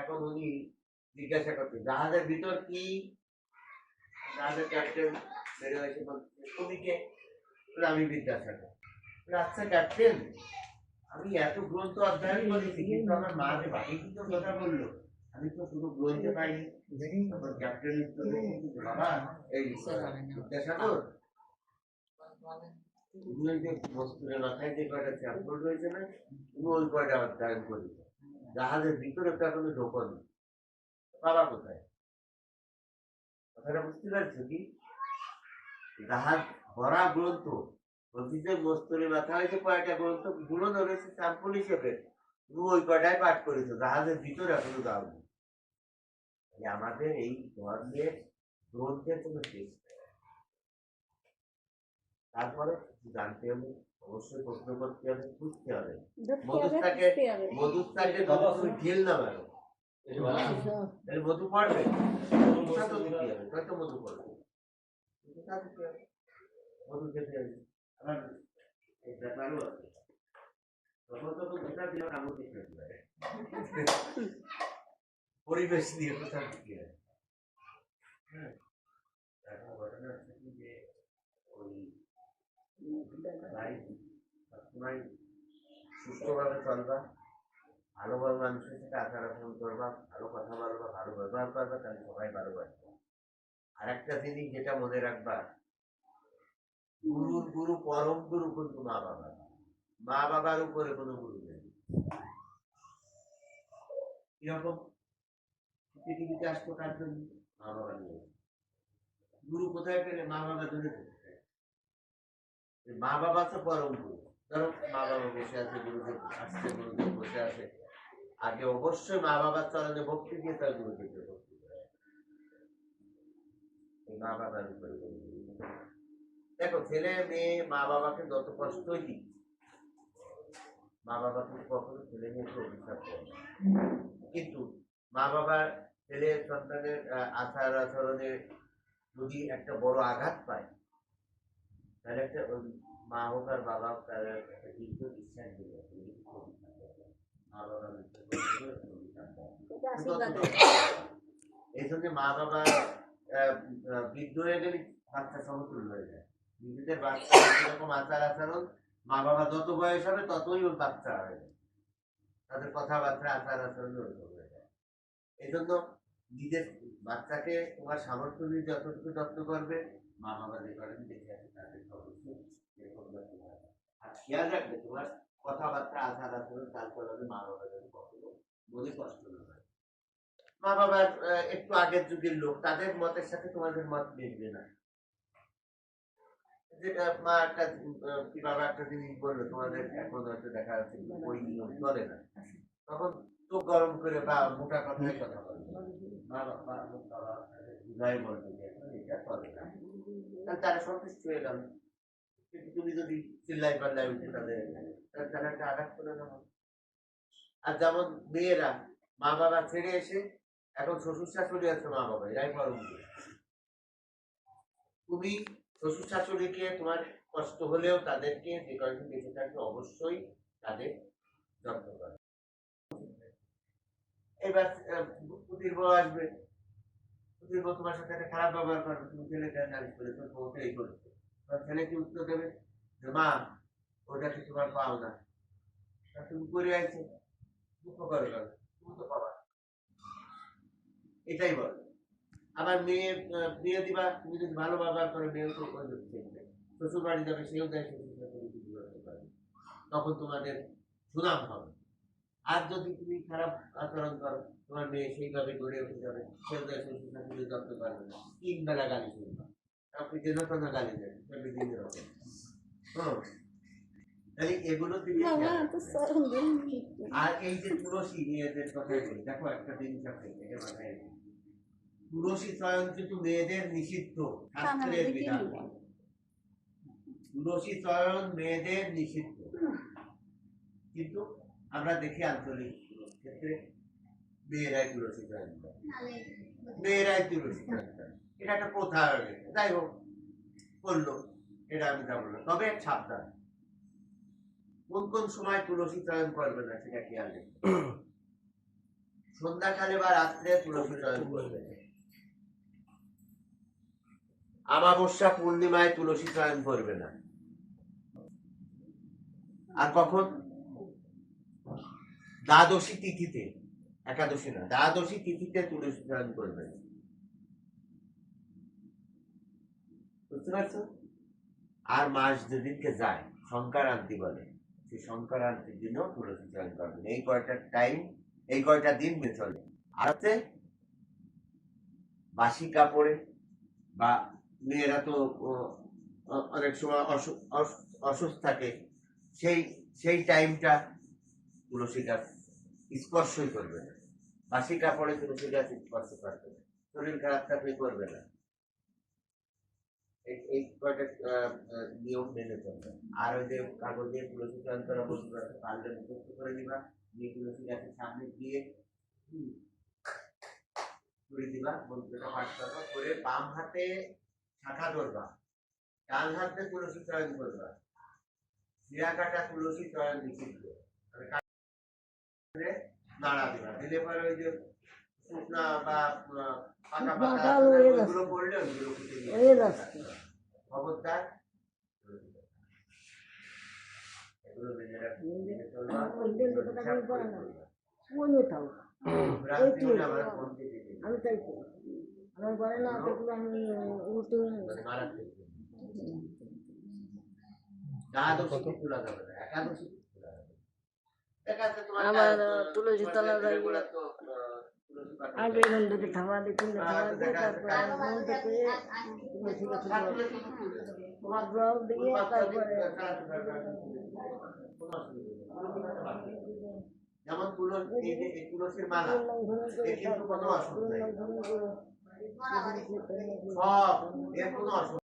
এখন উনি জিজ্ঞাসা করতে। জাহাজের ভিতর কি? জাহাজের ক্যাপ্টেন বেরিয়ে হয়েছে বলছে তুমি কে আমি বিদ্যাসাগর। আচ্ছা ক্যাপ্টেন আমি এত গ্রন্থ অধ্যয়ন করেছি, কিন্তু আমার মা যে বাকি কিন্তু কথা বলল, আমি তো শুধু গ্রন্থে পাইনি। ক্যাপ্টেন বাবা, এই বিদ্যাসাগর, তুমি ওই যে মস্তুরের মাথায় যে কয়টা চ্যাপ্টার রয়েছে না, তুমি ওই কয়টা অধ্যয়ন করি জাহাজের ভিতরে তো এখনও ঢোকনি। বাবা কোথায়? কথাটা বুঝতে পারছ কি? জাহাজ ভরা গ্রন্থ বলছি যে মস্তুরের মাথায় হয়েছে, কয়টা গ্রন্থ? গুলো ধরেছে স্যাম্পল হিসেবে। তুমি ওই কয়টাই পাঠ করেছ? জাহাজের ভিতরে এখনও যাওনি আমাদের এই ধর্মের, গ্রন্থের কোনো শেষ নেই। তারপরে জানতে হবে অবশ্যই প্রশ্ন করতে হবে বুঝতে হবে। যত তুমি ঢিল না মধু পড়বে? হয়তো মধু পড়বে। মধু খেতে হবে। আবার এই ব্যাপারও আছে। তখন তখন যেটা দিলে কামড় পরিবেশ দিতে হবে। হ্যাঁ এখন ঘটনা হচ্ছে কি যে ওই লাইফ সবসময় সুস্থভাবে চলবা ভালোভাবে মানুষের সাথে আচার আচরণ করবা, ভালো কথা বলবা, ভালো ব্যবহার করবা, তাহলে সবাই ভালো বাসবে আর একটা জিনিস যেটা মনে রাখবা, গুরুর গুরু, পরম গুরু কিন্তু মা বাবা। মা বাবার উপরে কোনো গুরু নেই। কীরকম? পৃথিবীতে আসতো কার জন্য? মা বাবা নিয়ে গুরু কোথায় পেলে? মা বাবা ধরে মা বাবা তো পরম গুরু ধরো মা বাবা বসে আছে, গুরুদেব আসছে, গুরুদেব বসে আছে। আগে অবশ্যই মা বাবার চরণে ভক্তি দিয়ে তার গুরুদেবকে ভক্তি মা বাবার উপরে। দেখো, ছেলে, মেয়ে মা বাবাকে যত কষ্টই দিই মা বাবা কিন্তু কখনো ছেলে মেয়েকে অভিশাপ করে কিন্তু মা বাবার ছেলে সন্তানের আচার আচরণে যদি একটা বড় আঘাত পায় তাহলে একটা ওই মা হোক আর বাবা হোক তারা একটা দীর্ঘ বিশ্বাস দিয়ে। এই জন্য মা বাবা বৃদ্ধ হয়ে গেলে বাচ্চা সমতুল্য হয়ে যায়। নিজেদের বাচ্চা এরকম আচার আচরণ মা বাবা যত বয়স হবে ততই ওর বাচ্চা হয়ে যায়। তাদের কথাবার্তা আচার আচরণ ওরকম হয়ে যায়। এই জন্য নিজের বাচ্চাকে তোমার সামর্থ্য দিয়ে যতটুকু যত্ন করবে মা বাবা দেখে আছে তাদের এরকম যত্ন করবে। আর খেয়াল রাখবে তোমার কথাবার্তা আচার আচরণ চাল চলাবে মা বাবা যেন কখনো মনে কষ্ট না হয় মা বাবার একটু আগের যুগের লোক তাদের মতের সাথে তোমাদের মত মিলবে না যেটা মা একটা কি বাবা একটা জিনিস বলল তোমাদের এখন হয়তো দেখা যাচ্ছে ওই নিয়ম চলে না তখন চোখ গরম করে বা মোটা কথায় কথা বলবে মা বাবা বলবে এটা চলে না তাহলে তারা সন্তুষ্ট হয়ে গেল। কিন্তু তুমি যদি চিল্লাই পাল্লাই উঠে তাদের তাহলে তারা একটা আঘাত করে নেব আর যেমন মেয়েরা মা বাবা ছেড়ে এসে এখন শ্বশুর শাশুড়ি আছে মা বাবা এরাই পরম। তুমি শ্বশুর শাশুড়িকে তোমার কষ্ট হলেও তাদেরকে যে কয়েকদিন বেঁচে থাকবে অবশ্যই তাদের যত্ন করো। এবার পুতির বউ আসবে। বউ তোমার সাথে একটা খারাপ ব্যবহার করবে তুমি ছেলেকে নালিশ করে, তোর বউকে এই করবে তখন ছেলে কি উত্তর দেবে? যে মা, ওটা কি তোমার পাও না? তুমি করে আইছো। দুঃখ করে তুমি তো পাবা এটাই বল। আবার মেয়ে বিয়ে দিবা, তুমি যদি ভালো ব্যবহার করে, মেয়েও তো ওই দিকে শ্বশুর বাড়ি যাবে, সেও দেয় শ্বশুর তখন তোমাদের সুনাম হবে। আর যদি তুমি খারাপ আচরণ করো তোমার মেয়ে সেইভাবে গড়ে উঠে যাবে সেও দেয় শ্বশুর শাশুড়ি যত্ন পারবে না। তিন বেলা গালি শুনবা। আপনি যেন তো না গালি দেন বিভিন্ন রকম। তাহলে এগুলো দিকে খেয়াল রাখতে হবে। আর এই যে তুলসী মেয়েদের কথাই বলি দেখো একটা জিনিস আছে এটা মাথায় তুলসী চয়ন কিন্তু মেয়েদের নিষিদ্ধ শাস্ত্রের বিধান। তুলসী চয়ন মেয়েদের নিষিদ্ধ। কিন্তু আমরা দেখি আঞ্চলিক ক্ষেত্রে মেয়েরাই তুলসী চয়ন মেয়েরাই তুলসী এটা একটা প্রথা হয়ে গেছে। যাই হোক, করল। এটা আমি যাব না তবে সাবধান। কোন কোন সময় তুলসী চয়ন করবে না, সেটা খেয়াল রেখো। সন্ধ্যাকালে বা রাত্রে তুলসী চয়ন করবে। আমাবস্যা পূর্ণিমায় তুলসী চয়ন করবে না। আর কখন? দ্বাদশী তিথিতে, একাদশী না, দ্বাদশী তিথিতে তুলসী চয়ন করবে বুঝতে আর মাস যেদিনকে যায়, সংক্রান্তি বলে, সেই সংক্রান্তির দিনও তুলসী চয়ন করবেন। এই কয়টা টাইম এই কয়টা দিন মেনে চলে আর হচ্ছে, বাসি কাপড়ে, বা মেয়েরা তো অনেক সময় অসু- অস- অসুস্থ থাকে, সেই সেই টাইমটা তুলসী গাছ স্পর্শই করবে না। বাসি কাপড়ে তুলসী গাছ স্পর্শ করবে না। শরীর খারাপ থাকলে করবে না। এই- নিয়ম মেনে চলবে। আর ওই যে কাগজে তুলসী মুখস্থ করে দিবা দিয়ে তুলসী গাছের সামনে করে দিবা মন্ত্রটা পাঠ করে বাম হাতে শাখা ধরবা। ডান হাতে তুলসী চয়ন করবা। জিরা কাটা তুলসী চয়ন নিষিদ্ধ। কাটলে নাড়া দিবা দিলে পরে ওই যে শুকনা বা পাকা পড়লে খবরদার। এগুলো দিয়ে দিবে। আমি তাই। আমার ঘরে না দেখলে আমি উল্টো মানে মারাত্মক জিনিস। যাবে একাদশীতে তোলা যাবে না। আহ, তুলসী তলা আগে থেকে থামা দিয়ে তারপরে মন তুলসী গাছে জল- দিয়ে যেমন তুলসীর মালা কিন্তু কোনো অসুবিধা। সব এর কোনো অসুবিধা